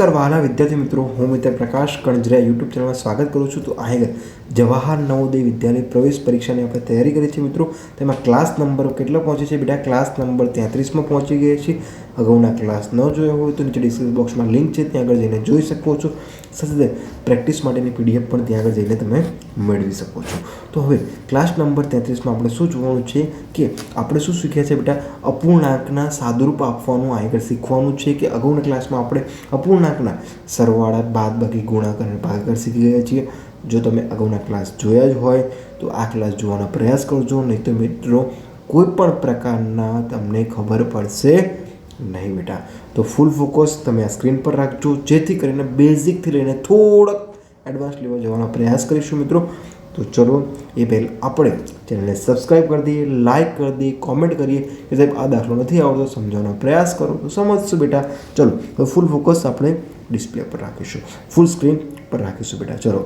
નમસ્કાર, વાલા વિદ્યાર્થી મિત્રો. હું મિત્ર પ્રકાશ કણજરા યુટ્યુબ ચેનલમાં સ્વાગત કરું છું. તો અહીં જવાહર નવોદય વિદ્યાલય પ્રવેશ પરીક્ષાની આપણે તૈયારી કરી છે મિત્રો. તેમાં ક્લાસ નંબર કેટલો પહોંચે છે બેટા? ક્લાસ નંબર તેત્રીસમાં પહોંચી ગયા છે. અગાઉના ક્લાસ ન જોયો હોય તો નીચે ડિસ્ક્રિપ્શન બોક્સમાં લિંક છે. ત્યાં આગળ જઈને જોઈ શકો છો. સાથે પ્રેક્ટિસ માટેની પીડીએફ પણ ત્યાં આગળ જઈને તમે મેળવી શકો છો. તો હવે ક્લાસ નંબર તેત્રીસમાં આપણે શું જોવાનું છે કે આપણે શું શીખ્યા છે બેટા? અપૂર્ણાંકના સાદુરૂપ આપવાનું આગળ શીખવાનું છે કે અગાઉના ક્લાસમાં આપણે અપૂર્ણાંકના સરવાળા, બાદબાકી ગુણાકાર અને ભાગાકાર શીખી ગયા છીએ. જો તમે અગાઉના ક્લાસ જોયા જ હોય તો આ ક્લાસ જોવાનો પ્રયાસ કરજો. નહીં તો મિત્રો, કોઈ પણ પ્રકારના તમને ખબર પડશે નહીં બેટા. તો ફૂલ ફોકસ તમે આ સ્ક્રીન પર રાખજો, જેથી કરીને બેઝિકથી લઈને થોડોક એડવાન્સ લેવા જવાનો પ્રયાસ કરીશું મિત્રો. તો ચલો, એ પહેલાં આપણે ચેનલને સબસ્ક્રાઈબ કરી દઈએ લાઇક કરી દઈએ કોમેન્ટ કરીએ કે સાહેબ આ દાખલો નથી આવતો, સમજવાનો પ્રયાસ કરો. તો સમજશું બેટા. ચલો હવે ફૂલ ફોકસ આપણે ડિસ્પ્લે પર રાખીશું. ફૂલ સ્ક્રીન પર રાખીશું બેટા. ચલો.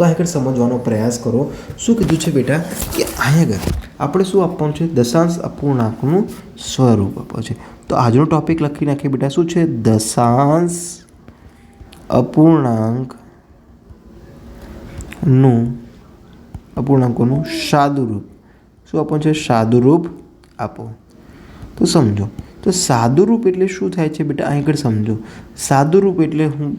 તો આગળ સમજવાનો પ્રયાસ કરો. શું કીધું છે બેટા? કે આગળ આપણે શું આપવાનું છે? દશાંશ અપૂર્ણાંકનું સ્વરૂપ આપવું છે. તો આજનો ટોપિક લખી નાખીએ બેટા. શું છે? દશાંશ અપૂર્ણાંકનું અપૂર્ણાંકોનું સાદુરૂપ. શું આપવાનું છે? સાદુરૂપ આપો. તો સમજો. તો સાદુરૂપ એટલે શું થાય છે બેટા? અહીં આગળ સમજો. સાદુરૂપ એટલે હું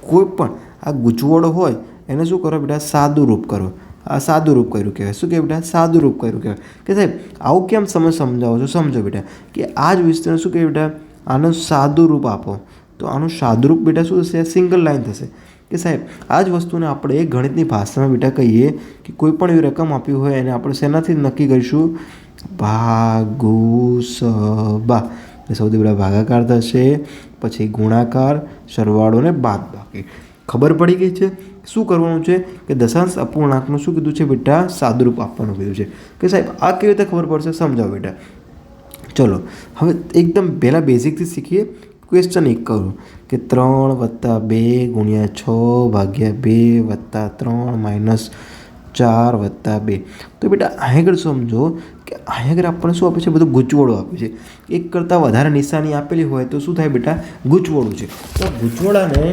કોઈ પણ આ ગૂંચવડો હોય એને શું કરો બેટા? સાદુરૂપ કરો. આ સાદુરૂપ કર્યું કહેવાય. શું કહેવાય બેટા? સાદુરૂપ કર્યું કહેવાય. કે સાહેબ, આવું કેમ સમજ સમજાવો છો? સમજો બેટા. કે આ જ વિસ્તાર શું કહેવાય બેટા? આનું સાદુરૂપ આપો. તો આનું સાદુરૂપ બેટા શું થશે? સિંગલ લાઈન થશે. કે સાહેબ, આ જ વસ્તુને આપણે એ ગણિતની ભાષામાં બેટા કહીએ કે કોઈ પણ એવી રકમ આપી હોય એને આપણે શેનાથી નક્કી કરીશું? ભાગુ બા સૌથી પહેલાં ભાગાકાર થશે, પછી ગુણાકાર, સરવાળો ને બાદ બાકી ખબર પડી ગઈ છે? શું કરવાનું છે કે દશાંશ અપૂર્ણાંકનું શું કીધું છે બેટા? સાદુરૂપ આપવાનું કીધું છે. કે સાહેબ, આ કેવી રીતે ખબર પડશે? સમજાવો બેટા. ચલો, હવે એકદમ પહેલાં બેઝિકથી શીખીએ. ક્વેશ્ચન એક કરું. કે ત્રણ વત્તા બે ગુણ્યા છ ભાગ્યા બે વત્તા ત્રણ માઇનસ ચાર વત્તા બે. તો બેટા, આગળ સમજો કે અહીં આગળ આપણને શું આપે છે? બધું ગૂંચવડો આપે છે. એક કરતાં વધારે નિશાની આપેલી હોય તો શું થાય બેટા? ગૂંચવડું છે. તો ગૂંચવડાને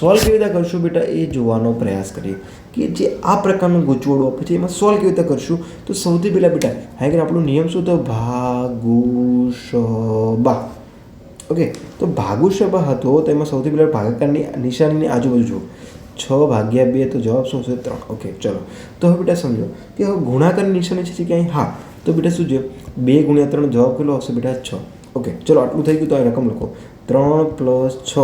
સોલ્વ કેવી રીતે કરશું બેટા? એ જોવાનો પ્રયાસ કરીએ કે જે આ પ્રકારનું ગૂંચવડું આપે છે, એમાં સોલ્વ કેવી રીતે કરશું? તો સૌથી પહેલાં બેટા અહીં આગળ આપણો નિયમ શું તો ભાગુશબા. ઓકે તો ભાગુશબા હતો, તો એમાં સૌથી પહેલાં ભાગાકારની નિશાનીની આજુબાજુ જુઓ. છ ભાગ્યા બે તો જવાબ શું છે? ત્રણ. ઓકે ચલો. તો હવે બેટા સમજો કે હવે ગુણાકારની નિશાની છે ક્યાંય? હા. તો બેટા શું છે? બે ગુણ્યા ત્રણ જવાબ કેટલો આવશે બેટા? છ. ઓકે ચલો, આટલું થઈ ગયું તો આ રકમ લખો. ત્રણ પ્લસ છ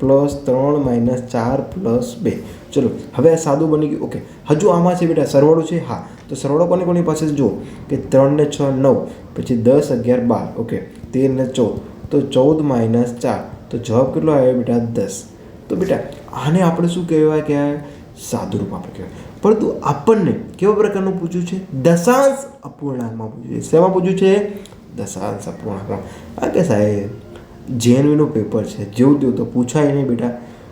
પ્લસ ત્રણ માઇનસ ચાર પ્લસ બે. ચલો, હવે આ સાદું બની ગયું. ઓકે હજુ આમાં છે બેટા સરવાળો છે? હા. તો સરવાળો કોને કોની પાસે જુઓ કે ત્રણ ને છ નવ, પછી દસ અગિયાર બાર. ઓકે તેર ને ચૌદ. તો ચૌદ માઇનસ ચાર. તો જવાબ કેટલો આવ્યો બેટા? દસ. તો બેટા, આને આપણે શું કહેવાય કે સાદુરૂપ આપણે કહેવાય? પરંતુ આપણને કેવા પ્રકારનું પૂછ્યું છે? દશાંશ અપૂર્ણાંકમાં પૂછ્યું છે. શેમાં પૂછ્યું છે? દશાંશ અપૂર્ણાંકમાં. આ કે સાહેબ જેએનવીનું પેપર છે. જેવું તેવું તો પૂછાય નહીં બેટા.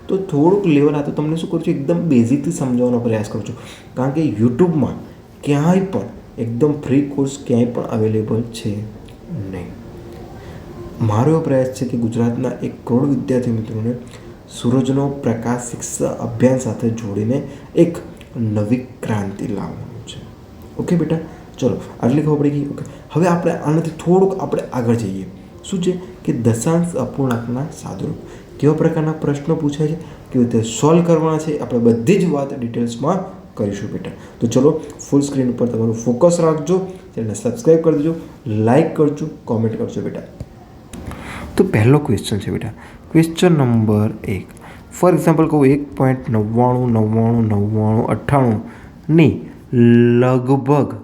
તો થોડુંક લેવલ આ તો તમને શું કરું છું? એકદમ બેઝિકથી સમજાવવાનો પ્રયાસ કરું છું. કારણ કે યુટ્યુબમાં ક્યાંય પણ એકદમ ફ્રી કોર્સ ક્યાંય પણ અવેલેબલ છે નહીં. મારો એવો પ્રયાસ છે કે ગુજરાતના એક કરોડ વિદ્યાર્થી મિત્રોને સૂરજનો પ્રકાશ શિક્ષા અભિયાન સાથે જોડીને એક નવી ક્રાંતિ લાવવાનું છે. ઓકે બેટા? ચલો, આટલી ખબર પડી ગઈ. ઓકે. હવે આપણે આનાથી થોડુંક આપણે આગળ જઈએ. શું છે કે દશાંશ અપૂર્ણાંકના સાદુરૂપ? કેવા પ્રકારના પ્રશ્નો પૂછાય છે? કેવી રીતે સોલ્વ કરવાના છે? આપણે બધી જ વાત ડિટેલ્સમાં કરીશું બેટા. તો ચલો ફૂલ સ્ક્રીન ઉપર તમારું ફોકસ રાખજો. ચેનલને સબસ્ક્રાઈબ કરી દેજો. લાઇક કરજો. કોમેન્ટ કરજો બેટા. તો પહેલો ક્વેશ્ચન છે બેટા. ક્વેશ્ચન નંબર એક. ફોર એક્ઝામ્પલ કહું એક પોઈન્ટ નવ્વાણું નવ્વાણું નવ્વાણું અઠ્ઠાણુંની લગભગ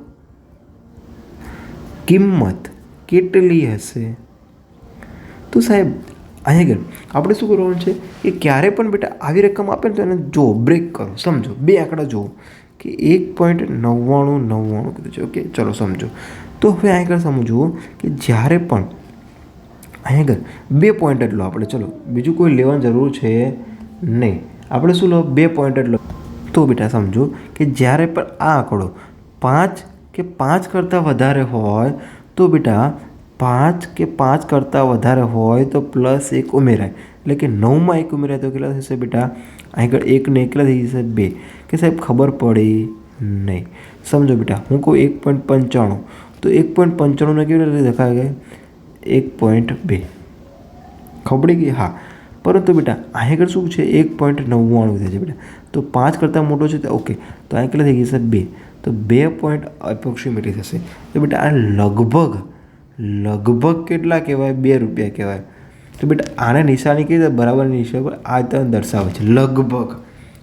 કિંમત કેટલી હશે? તો સાહેબ, અહીંયા આગળ આપણે શું કરવાનું છે? કે ક્યારે પણ બેટા આવી રકમ આપે ને તો એને જો બ્રેક કરો, સમજો. બે આંકડા જુઓ. કે એક પોઈન્ટ નવ્વાણું નવ્વાણું કીધું છે. ઓકે ચલો સમજો. તો હવે આગળ સમજવું કે જ્યારે પણ અહીં આગળ બે પોઈન્ટ જ લો આપણે, ચલો, બીજું કોઈ લેવાની જરૂર છે નહીં. આપણે શું લો બે પોઈન્ટ જ લો તો બેટા સમજો કે જ્યારે પણ આ આંકડો પાંચ કે પાંચ કરતાં વધારે હોય, તો બેટા પાંચ કે પાંચ કરતાં વધારે હોય તો પ્લસ એક ઉમેરાય. એટલે કે નવમાં એક ઉમેરાય તો કેટલા થશે બેટા? આગળ એક ને એકલા થઈ જશે બે. કે સાહેબ, ખબર પડી નહીં. સમજો બેટા, હું કહું એક પોઈન્ટ પંચાણું. તો એક પોઈન્ટ પંચાણુંને કેવી રીતે દેખાય કે? એક પોઈન્ટ બે. ખબડી ગઈ? હા. પરંતુ બેટા અહીં આગળ શું છે? એક પોઈન્ટ નવ્વાણું થાય છે બેટા. તો પાંચ કરતાં મોટો છે તો ઓકે. તો અહીં કેટલા થઈ જશે બે. તો બે પોઈન્ટ એપ્રોક્સિમેટલી થશે. તો બેટા, આ લગભગ લગભગ કેટલા કહેવાય? બે રૂપિયા કહેવાય. તો બેટા, આને નિશાની કઈ રીતે? બરાબરની નિશાની પર આ દર્શાવે છે. લગભગ.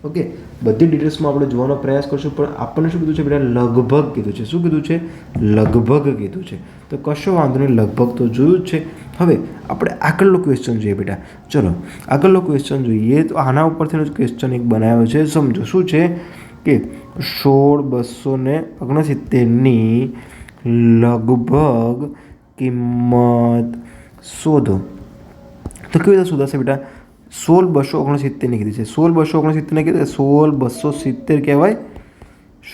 ઓકે? બધી ડિટેલ્સમાં આપણે જોવાનો પ્રયાસ કરશું, પણ આપણને શું કીધું છે બેટા? લગભગ કીધું છે. શું કીધું છે? લગભગ કીધું છે. તો કશો વાંધો નહીં, લગભગ તો જોયું જ છે. હવે આપણે આગળનો ક્વેશ્ચન જોઈએ બેટા. ચલો, આગળનો ક્વેશ્ચન જોઈએ તો આના ઉપરથી ક્વેશ્ચન એક બનાવ્યો છે. સમજો, શું છે? કે સોળ બસો ને ઓગણસિત્તેરની લગભગ કિંમત શોધો. તો કેવી રીતે શોધાશે બેટા? સોળ બસો ઓગણસિત્તેરની કીધી છે. સોળ બસો ઓગણસિત્તેરને કીધી સોળ બસો સિત્તેર કહેવાય.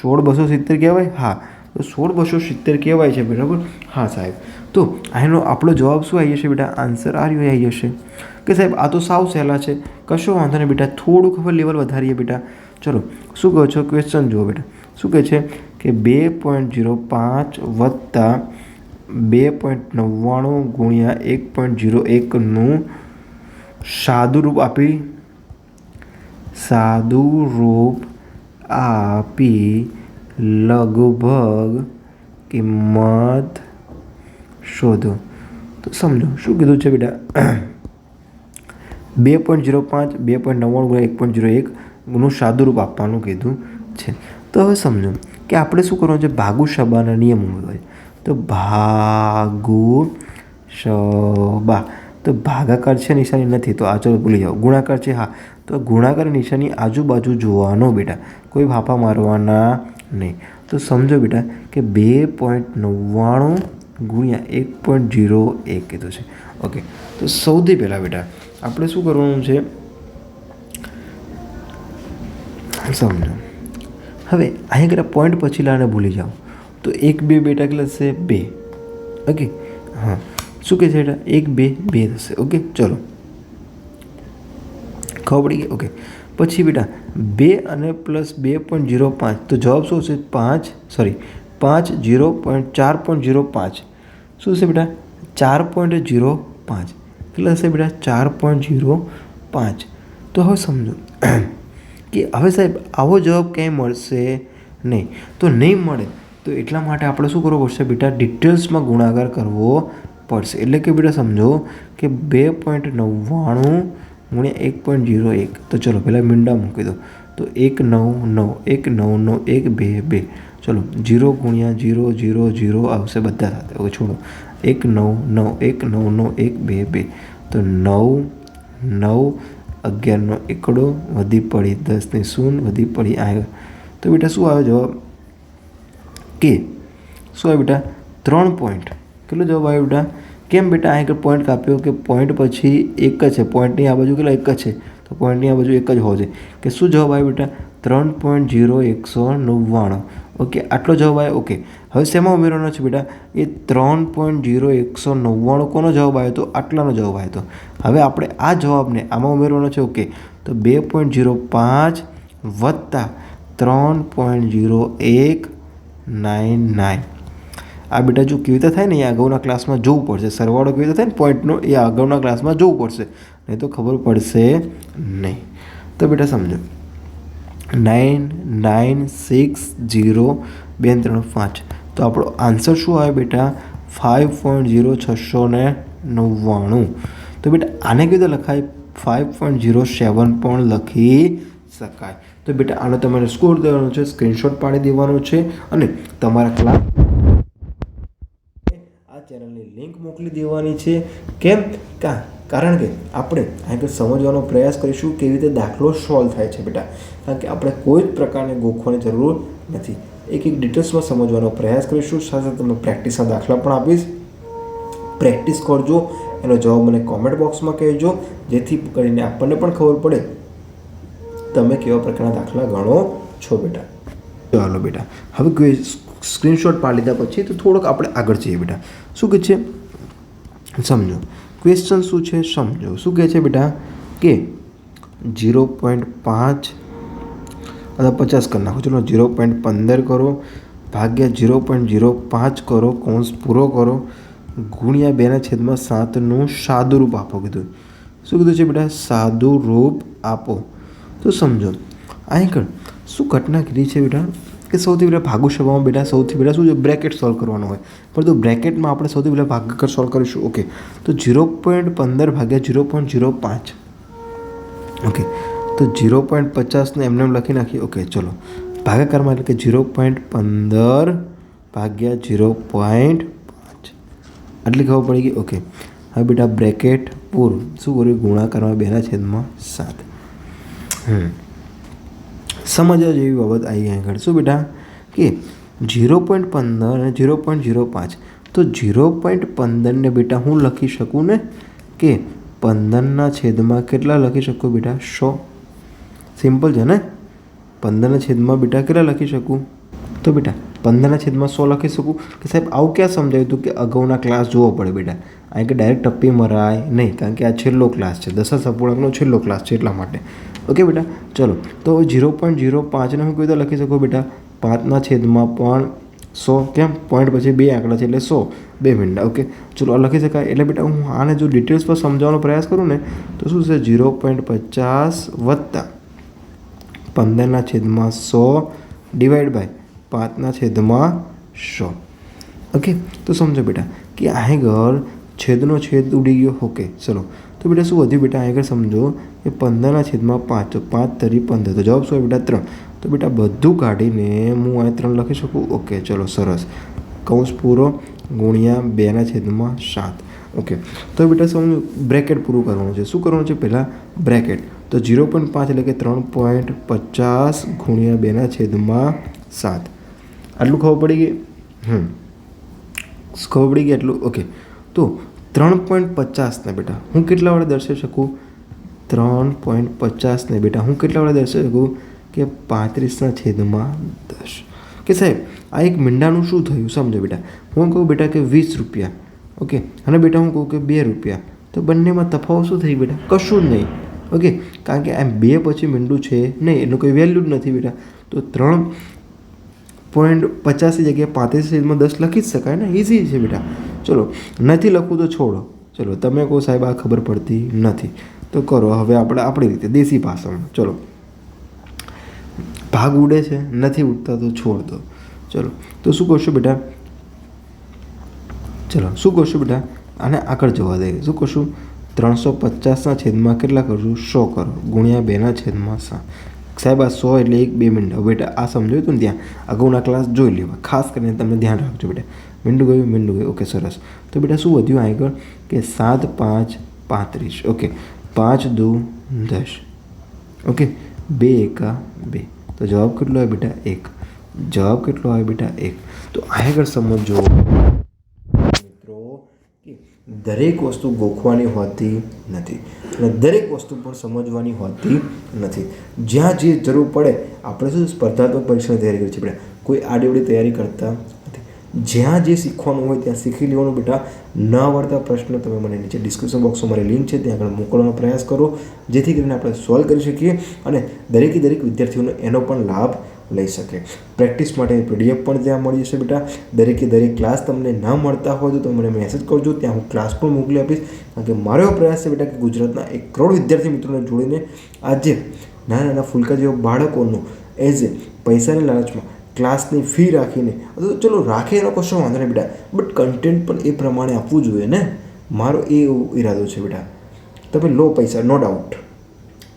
સોળ બસો સિત્તેર કહેવાય? હા. તો સોળ બસો સિત્તેર કહેવાય છે બરાબર? હા, સાહેબ. તો આનો આપણો જવાબ શું આવી જશે બેટા? આન્સર આ રહ્યો આવી જશે. કે સાહેબ, આ તો સાવ સહેલા છે. કશો વાંધો નહીં બેટા, થોડુંક હવે લેવલ વધારીએ બેટા. ચલો, શું કહો છો? ક્વેશ્ચન જુઓ બેટા. શું કહે છે? કે બે પોઈન્ટ જીરો પાંચ વત્તા બે પોઈન્ટ નવ્વાણું ગુણ્યા એક પોઈન્ટ જીરો એકનું સાદું રૂપ આપી સાદું રૂપ આપી લગભગ કિંમત શોધો. તો સમજો, શું કીધું છે બેટા? બે પોઈન્ટ ઝીરો પાંચ, બે પોઈન્ટ નવ્વાણું એક પોઈન્ટ ઝીરો એકનું સાદુરૂપ આપવાનું કીધું છે. તો હવે સમજો કે આપણે શું કરવાનું છે? ભાગુ શબાના નિયમો હોય. તો ભાગુ શબા તો ભાગાકાર છે નિશાની નથી, તો આ ચલો ભૂલી જાઓ. ગુણાકાર છે, હા. તો ગુણાકાર નિશાની આજુબાજુ જોવાનો બેટા. કોઈ ફાફા મારવાના નહીં. તો સમજો બેટા કે બે પોઈન્ટ નવ્વાણું ગુણ્યા એક પોઈન્ટ જીરો એક કીધું છે. ઓકે. તો સૌથી પહેલાં બેટા, આપણે શું કરવાનું છે? સમજો. હવે અહીં આગળ પોઈન્ટ પછી લાને ભૂલી જાઓ. તો એક બે બેટા કેટલા થશે બે. ઓકે? હા. શું કહે છે બેટા? એક, બે બે થશે. ઓકે ચલો. ખબર પડી ગઈ? ઓકે પછી બેટા, બે અને પ્લસ બે પોઈન્ટ જીરો પાંચ. તો જવાબ શું છે પાંચ સોરી પાંચ જીરો પોઈન્ટ ચાર પોઈન્ટ જીરો પાંચ. શું છે બેટા? ચાર પોઈન્ટ જીરો પાંચ. કેટલા હશે બેટા? ચાર પોઈન્ટ જીરો પાંચ. તો હવે સમજો કે હવે સાહેબ, આવો જવાબ ક્યાંય મળશે નહીં. તો નહીં મળે તો એટલા માટે આપણે શું કરવું પડશે બેટા? ડિટેલ્સમાં ગુણાકાર કરવો પડશે. એટલે કે બેટા સમજો કે બે પોઈન્ટ નવ્વાણું ગુણ્યા એક પોઈન્ટ જીરો એક. તો ચલો પહેલાં મીંડા મૂકી દો. તો એક નવ નવ, એક નવ નવ, એક બે બે. ચલો જીરો ગુણ્યા જીરો જીરો જીરો આવશે બધા સાથે. હવે છોડો. એક નવ નવ, એક નવ નવ, એક બે બે. તો નવ નવ, અગિયારનો એકડો વધી પડી દસની શૂન્ય, વધી પડી આ તો બેટા શું આવે જવાબ? કે શું આવે બેટા? ત્રણ પોઈન્ટ કેટલો જવાબ આવ્યો બેટા? કેમ બેટા અહીં આગળ પોઈન્ટ કાપ્યો કે પોઈન્ટ પછી એક જ છે? પોઈન્ટની આ બાજુ કેટલા એક જ છે? તો પોઈન્ટની આ બાજુ એક જ હોવો જોઈએ. કે શું જવાબ આવ્યો બેટા? ત્રણ પોઈન્ટ જીરો એકસો નવ્વાણું. ઓકે, આટલો જવાબ આવ્યો? ઓકે. હવે શેમાં ઉમેરવાનો છે બેટા? એ ત્રણ પોઈન્ટ જીરો એકસો નવ્વાણું કોનો જવાબ આવ્યો હતો આટલાનો જવાબ આવ્યો હતો હવે આપણે આ જવાબને આમાં ઉમેરવાનો છે? ઓકે. તો બે પોઈન્ટ જીરો પાંચ વત્તા ત્રણ પોઈન્ટ જીરો એક નાઇન નાઇન આ બેટા જો કેવી રીતે થાય ને એ અગાઉના ક્લાસમાં જોવું પડશે. સરવાળો કેવી રીતે થાય ને પોઈન્ટનો એ અગાઉના ક્લાસમાં જોવું પડશે. નહીં તો ખબર પડશે નહીં. તો બેટા સમજો. નાઇન નાઇન સિક્સ જીરો બે, ત્રણ, પાંચ. તો આપણો આન્સર શું આવે બેટા? ફાઇવ પોઈન્ટ જીરો છસો ને નવ્વાણું. તો બેટા આને કેવી રીતે લખાય? ફાઇવ પોઈન્ટ જીરો સેવન પણ લખી શકાય. તો બેટા આનો તમારે સ્કોર દેવાનો છે સ્ક્રીનશોટ પાડી દેવાનો છે અને તમારા ક્લાસ લિંક મોકલી દેવાની છે. કેમ? કા, કારણ કે આપણે આગળ સમજવાનો પ્રયાસ કરીશું કેવી રીતે દાખલો સોલ્વ થાય છે બેટા. કારણ કે આપણે કોઈ જ પ્રકારની ગોખવાની જરૂર નથી. એક એક ડિટેલ્સમાં સમજવાનો પ્રયાસ કરીશું. સાથે તમને પ્રેક્ટિસના દાખલા પણ આપીશ. પ્રેક્ટિસ કરજો. એનો જવાબ મને કોમેન્ટ બોક્સમાં કહેજો. જેથી કરીને આપણને પણ ખબર પડે તમે કેવા પ્રકારના દાખલા ગણો છો બેટા. ચાલો બેટા. હવે સ્ક્રીનશોટ પાડી લીધા પછી તો થોડોક આપણે આગળ જઈએ બેટા. શું કહે છે? સમજો. ક્વેશ્ચન શું છે? સમજો. શું કહે છે બેટા? કે જીરો પોઈન્ટ પાંચ અથવા પચાસ કરી નાખો. ચલો જીરો પોઈન્ટ પંદર કરો. ભાગ્યા જીરો પોઈન્ટ જીરો પાંચ કરો. કૌંસ પૂરો કરો. ગુણ્યા બેના છેદમાં સાતનું સાદું રૂપ આપો કીધું. શું કીધું છે બેટા? સાદું રૂપ આપો. તો સમજો. અહીં કર શું ઘટના કીધી છે બેટા? કે સૌથી પહેલાં ભાગુ સભામાં બેટા સૌથી પહેલાં શું છે? બ્રેકેટ સોલ્વ કરવાનું હોય. પરંતુ બ્રેકેટમાં આપણે સૌથી પહેલાં ભાગાકાર સોલ્વ કરીશું. ઓકે. તો ઝીરો પોઈન્ટ પંદર ભાગ્યા ઝીરો પોઈન્ટ ઝીરો પાંચ. ઓકે. તો જીરો પોઈન્ટ પચાસને એમને એમ લખી નાખીએ. ઓકે, ચલો. ભાગાકારમાં એટલે કે ઝીરો પોઈન્ટ પંદર ભાગ્યા ઝીરો પોઈન્ટ પાંચ. આટલી ખબર પડી ગઈ? ઓકે. હવે બેટા બ્રેકેટ પૂર. શું કર્યું? ગુણાકારમાં બેના છેદમાં સાત. હમ. સમજવા જેવી બાબત આવી આગળ. શું બેટા? કે ઝીરો પોઈન્ટ પંદર અને ઝીરો પોઈન્ટ ઝીરો પાંચ. તો ઝીરો પોઈન્ટ પંદરને બેટા હું લખી શકું ને? કે પંદરના છેદમાં કેટલા લખી શકું બેટા? સો. સિમ્પલ છે ને? પંદરના છેદમાં બેટા કેટલા લખી શકું? તો બેટા, પંદરના છેદમાં સો લખી શકું? કે સાહેબ, આવું ક્યાં સમજાવ્યું હતું કે અગાઉના ક્લાસ જોવો પડે બેટા? અહીં કે ડાયરેક્ટ ટપ્પી મરાય નહીં, કારણ કે આ છેલ્લો ક્લાસ છે. દસા સપૂર્ણાંકનો છેલ્લો ક્લાસ છે એટલા માટે. ઓકે બેટા ચલો તો જીરો પોઈન્ટ જીરો પાંચને હું કઈ રીતે લખી શકું બેટા પાંચના છેદમાં પણ સો કેમ પોઈન્ટ પછી બે આંકડા છે એટલે સો બે મિનિટ ઓકે ચલો આ લખી શકાય એટલે બેટા હું આને જો ડિટેલ્સ પર સમજાવવાનો પ્રયાસ કરું ને તો શું છે જીરો પોઈન્ટ પચાસ વત્તા પંદરના છેદમાં સો ડિવાઈડ બાય પાંચના છેદમાં સો ઓકે તો સમજો બેટા કે આગળ છેદનો છેદ ઉડી ગયો. ઓકે, ચલો. તો બેટા શું વધ્યું? બેટા આગળ સમજો કે પંદરના છેદમાં પાંચ પાંચ તરી પંદર. તો જવાબ શું હોય બેટા? ત્રણ. તો બેટા બધું કાઢીને હું આ ત્રણ લખી શકું? ઓકે, ચલો, સરસ. કૌંસ પૂરો ગુણ્યા બેના છેદમાં સાત. ઓકે. તો બેટા સમજો બ્રેકેટ પૂરું કરવાનું છે? શું કરવાનું છે પહેલાં? બ્રેકેટ. તો જીરો પોઈન્ટ પાંચ એટલે કે ત્રણ પોઈન્ટ પચાસ ગુણ્યા બેના છેદમાં સાત. આટલું ખબર પડી ગઈ? હમ. ખબર પડી ગઈ એટલું? ઓકે. તો ત્રણ પોઈન્ટ પચાસને બેટા. હું કેટલા વડે દર્શાવી શકું? ત્રણ પોઈન્ટ પચાસને બેટા. હું કેટલા વડે દર્શાવી શકું? કે પાંત્રીસના છેદમાં દસ. કે સાહેબ, આ એક મીંડાનું શું થયું? સમજો બેટા. હું કહું બેટા કે વીસ રૂપિયા. ઓકે? અને બેટા હું કહું કે બે રૂપિયા. તો બંનેમાં તફાવત શું થઈ બેટા? કશું જ નહીં. ઓકે? કારણ કે એમ બે પછી મીંડું છે નહીં, એનું કોઈ વેલ્યુ જ નથી બેટા. તો ત્રણ પોઈન્ટ પચાસની જગ્યાએ પાંત્રીસ છેદમાં દસ લખી જ શકાય ને? ઇઝી છે બેટા. ચલો, નથી લખવું તો છોડો. ચલો, તમે કહો સાહેબ, આ ખબર પડતી નથી. તો કરો, હવે આપણે આપણી રીતે, દેશી ભાષામાં ચલો. ભાગ ઉડે છે, નથી ઉડતા તો છોડ દો ચલો, તો શું કરશું બેટા? ચલો, શું કરશું બેટા? આને આગળ જવા દઈએ શું કરશું? ત્રણસો પચાસના છેદમાં કેટલા કરશું? સો કરો. ગુણ્યા બેના છેદમાં સા સાહેબ, આ સો એટલે એક બે મિનિટ. બેટા, આ સમજાયું હતું ને ત્યાં અગાઉના ક્લાસ જોઈ લેવા. ખાસ કરીને તમે ધ્યાન રાખજો બેટા. મીંડું ગયું મીંડું ગયું. ઓકે સરસ. તો બેટા, શું વધ્યું આગળ? કે સાત, પાંચ, પાંત્રીસ. ઓકે પાંચ, દુ, દસ. ઓકે બે, એકા બે. તો જવાબ કેટલો આવે બેટા? એક. જવાબ કેટલો આવે બેટા? એક. તો આગળ સમજો મિત્રો, કે દરેક વસ્તુ ગોખવાની હોતી નથી અને દરેક વસ્તુ પણ સમજવાની હોતી નથી. જ્યાં જે જરૂર પડે, આપણે શું સ્પર્ધાત્મક પરીક્ષાની તૈયારી કરીએ છીએ બેટા? કોઈ આડીવડી તૈયારી કરતા જ્યાં જે શીખવાનું હોય ત્યાં શીખી લેવાનું બેટા. ન આવડતા પ્રશ્ન તમે મને નીચે ડિસ્ક્રિપ્શન બોક્સમાં મારી લિંક છે, ત્યાં આગળ મોકલવાનો પ્રયાસ કરો. જેથી કરીને આપણે સોલ્વ કરી શકીએ અને દરેકે દરેક વિદ્યાર્થીઓને એનો પણ લાભ લઈ શકે. પ્રેક્ટિસ માટે પીડીએફ પણ ત્યાં મળી જશે બેટા. દરેકે દરેક ક્લાસ તમને ના મળતા હોય તો તમે મને મેસેજ કરજો. ત્યાં હું ક્લાસ પણ મોકલી આપીશ. કારણ કે મારો એવો પ્રયાસ છે બેટા કે ગુજરાતના એક કરોડ વિદ્યાર્થી મિત્રોને જોડીને આજે નાના નાના ફૂલકા જેવા બાળકોનું એઝ એ પૈસાની લાલચમાં ક્લાસની ફી રાખીને. તો ચલો, રાખે એનો કશો વાંધો નહીં બેટા. બટ કન્ટેન્ટ પણ એ પ્રમાણે આપવું જોઈએ ને. મારો એ ઈરાદો છે બેટા. તમે લો પૈસા નો ડાઉટ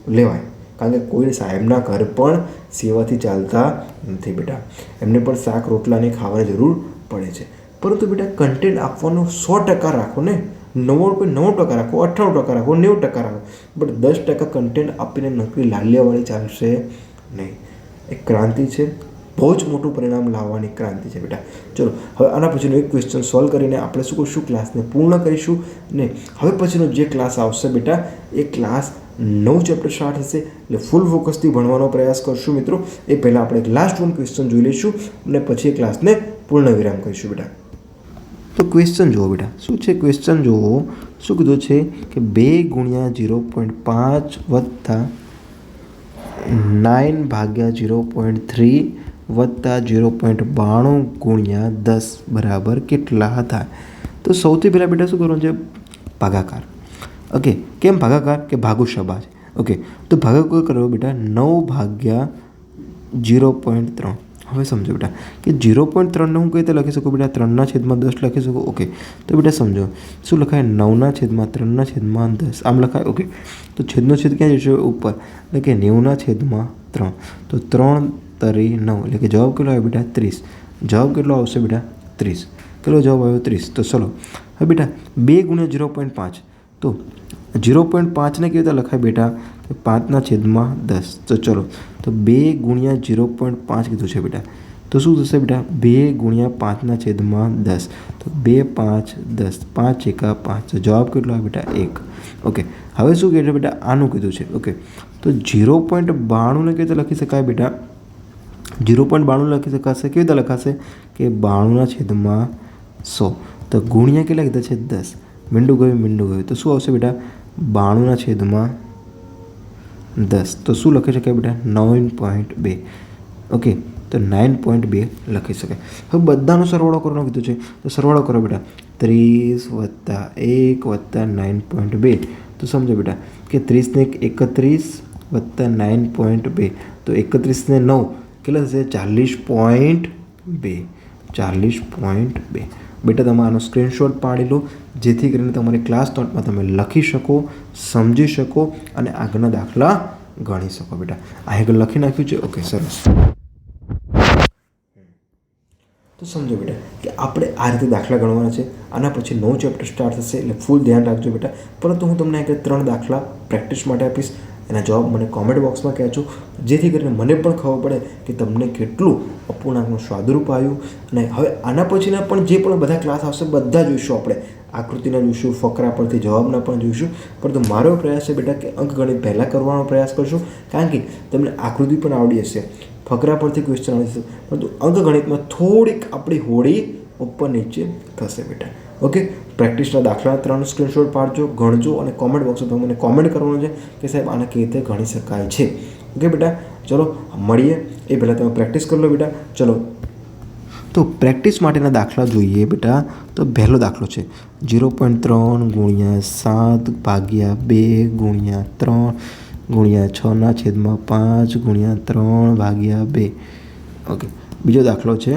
લેવાય. કારણ કે કોઈ સાહેબના ઘર પણ સેવાથી ચાલતા નથી બેટા. એમને પણ શાક રોટલાની ખાવાની જરૂર પડે છે. પરંતુ બેટા કન્ટેન્ટ આપવાનો સો ટકા રાખો ને. નવ્વાણું પોઈન્ટ નવ ટકા રાખો, અઠ્ઠાણું ટકા રાખો, નેવું ટકા રાખો. બટ દસ ટકા કન્ટેન્ટ આપીને નકલી લાલ્યાવાળી ચાલશે નહીં. એક ક્રાંતિ છે. બહુ જ મોટું પરિણામ લાવવાની ક્રાંતિ છે બેટા. ચલો, હવે આના પછીનો એક ક્વેશ્ચન સોલ્વ કરીને આપણે શું કરીશું ક્લાસને પૂર્ણ કરીશું? ને હવે પછીનો જે ક્લાસ આવશે બેટા, એ ક્લાસ નવ ચેપ્ટર સ્ટાર્ટ થશે એટલે ફૂલ ફોકસથી ભણવાનો પ્રયાસ કરશું મિત્રો. એ પહેલાં આપણે એક લાસ્ટ વન ક્વેશ્ચન જોઈ લઈશું અને પછી એ ક્લાસને પૂર્ણ વિરામ કરીશું બેટા. તો ક્વેશ્ચન જુઓ બેટા, શું છે ક્વેશ્ચન જુઓ? શું કીધું છે કે બે ગુણ્યા ઝીરો પોઈન્ટ પાંચ વત્તા નાઇન ભાગ્યા ઝીરો પોઈન્ટ થ્રી વત્તા ઝીરો પોઈન્ટ બાણું ગુણ્યા દસ બરાબર કેટલા હતા? તો સૌથી પહેલાં બેટા શું કરવાનું છે? ભાગાકાર. ઓકે, કેમ ભાગાકાર? કે ભાગુ શબાજ ઓકે, તો ભાગાકાર કરો બેટા નવ ભાગ્યા ઝીરો પોઈન્ટ ત્રણ. હવે સમજો બેટા કે ઝીરો પોઈન્ટ ત્રણને હું કઈ રીતે લખી શકું બેટા? ત્રણના છેદમાં દસ લખી શકું? ઓકે, તો બેટા સમજો. શું લખાય? નવના છેદમાં ત્રણના છેદમાં દસ. આમ લખાય? ઓકે, તો છેદનો છેદ ક્યાં જશે? ઉપર. એટલે કે નેવુંના છેદમાં ત્રણ. તો ત્રણ તરી નવ, એટલે કે જવાબ કેટલો આવ્યો બેટા ત્રીસ. જવાબ કેટલો આવશે બેટા ત્રીસ. કેટલો જવાબ આવ્યો ત્રીસ? તો ચલો, હવે બેટા બે ગુણ્યા ઝીરો પોઈન્ટ પાંચ. તો ઝીરો પોઈન્ટ પાંચને કેવી રીતે લખાય બેટા? પાંચના છેદમાં દસ. તો ચલો, તો બે ગુણ્યા ઝીરો પોઈન્ટ પાંચ કીધું છે બેટા. તો શું થશે બેટા? બે ગુણ્યા પાંચના છેદમાં દસ. તો બે પાંચ દસ. પાંચ એકા પાંચ. તો જવાબ કેટલો આવે બેટા? એક. ઓકે, હવે શું કહે બેટા? આનું કીધું છે. ઓકે, તો ઝીરો પોઈન્ટ બાણુંને કેવી રીતે લખી શકાય બેટા? ઝીરો પોઈન્ટ બાણું લખી શકાશે? કેવી રીતે લખાશે? કે બાણુંના છેદમાં સો. તો ગુણ્યા કેટલા કીધા છે? દસ. મીંડું ગયું મીંડું ગયું. તો શું આવશે બેટા? બાણુંના છેદમાં દસ. તો શું લખી શકાય બેટા? નાઇન પોઈન્ટ બે. ઓકે. તો નાઇન પોઈન્ટ બે લખી શકાય. હવે બધાનો સરવાળો કરવાનો કીધું છે? તો સરવાળો કરો બેટા. ત્રીસ વત્તા એક વત્તા નાઇન પોઈન્ટ બે. તો સમજો બેટા, કે ત્રીસને એકત્રીસ વત્તા નાઇન પોઈન્ટ બે. તો એકત્રીસને નવ કેટલા થશે ચાલીસ પોઈન્ટ બે, ચાલીસ પોઈન્ટ બે. બેટા, તમે આનો સ્ક્રીનશોટ પાડી લો, જેથી કરીને તમારી ક્લાસ નોટમાં તમે લખી શકો, સમજી શકો અને આગળના દાખલા ગણી શકો, બેટા. આ આગળ લખી નાખ્યું છે? ઓકે સરસ. તો સમજો બેટા, કે આપણે આ રીતે દાખલા ગણવાના છે, આના પછી નવું ચેપ્ટર સ્ટાર્ટ થશે, એટલે ફૂલ ધ્યાન રાખજો બેટા. પરંતુ હું તમને આગળ ત્રણ દાખલા પ્રેક્ટિસ માટે આપીશ. એના જવાબ મને કોમેન્ટ બોક્સમાં કહેજો. જેથી કરીને મને પણ ખબર પડે કે તમને કેટલું અપૂર્ણાંકનું સ્વાદરૂપ આવ્યું. અને હવે આના પછીના પણ જે પણ બધા ક્લાસ આવશે, બધા જોઈશું આપણે. આકૃતિના જોઈશું, ફકરા પરથી જવાબના પણ જોઈશું. પરંતુ મારો પ્રયાસ છે બેટા કે અંકગણિત પહેલાં કરવાનો પ્રયાસ કરશું. કારણ કે તમને આકૃતિ પણ આવડી હશે. ફકરા પરથી ક્વેશ્ચન આવડી પરંતુ અંકગણિતમાં થોડીક આપણી હોળી ઉપર નીચે થશે બેટા. ઓકે પ્રેક્ટિસના દાખલા ત્રણ સ્ક્રીનશોટ પાડજો, ગણજો અને કોમેન્ટ બોક્સમાં મને કોમેન્ટ કરવાનું છે કે સાહેબ, આને કેવી રીતે ગણી શકાય છે? ઓકે બેટા? ચલો, મળીએ. એ પહેલાં તમે પ્રેક્ટિસ કરી લો, બેટા. ચલો. તો પ્રેક્ટિસ માટેના દાખલા જોઈએ, બેટા. તો પહેલો દાખલો છે. ઝીરો પોઈન્ટ ત્રણ ગુણ્યા સાત ભાગ્યા બે ગુણ્યા ત્રણ ગુણ્યા છના છેદમાં પાંચ ગુણ્યા ત્રણ ભાગ્યા બે. ઓકે બીજો દાખલો છે.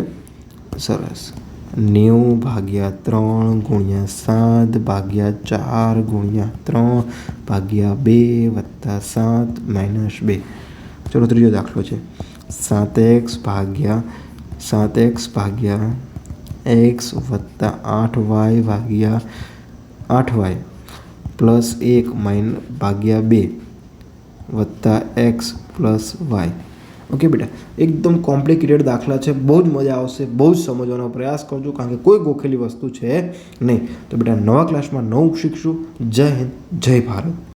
સરસ. નેવું ભાગ્યા ત્રણ ગુણ્યા સાત ભાગ્યા ચાર ગુણ્યા ત્રણ ભાગ્યા બે વત્તા સાત માઇનસ બે. ચલો ત્રીજો દાખલો છે. સાત એક્સ ભાગ્યા સાત એક્સ ભાગ્યા એક્સ વત્તા આઠ વાય ભાગ્યા આઠ વાય પ્લસ એક માઇન ભાગ્યા બે વત્તા એક્સ પ્લસ વાય. ઓકે બેટા? એકદમ કોમ્પ્લિકેટેડ દાખલા છે. બહુ જ મજા આવશે. બહુ જ સમજવાનો પ્રયાસ કરજો, કારણ કે કોઈ ગોખેલી વસ્તુ છે નહીં. તો બેટા, નવા ક્લાસમાં નવું શીખશું. જય હિન્દ, જય ભારત.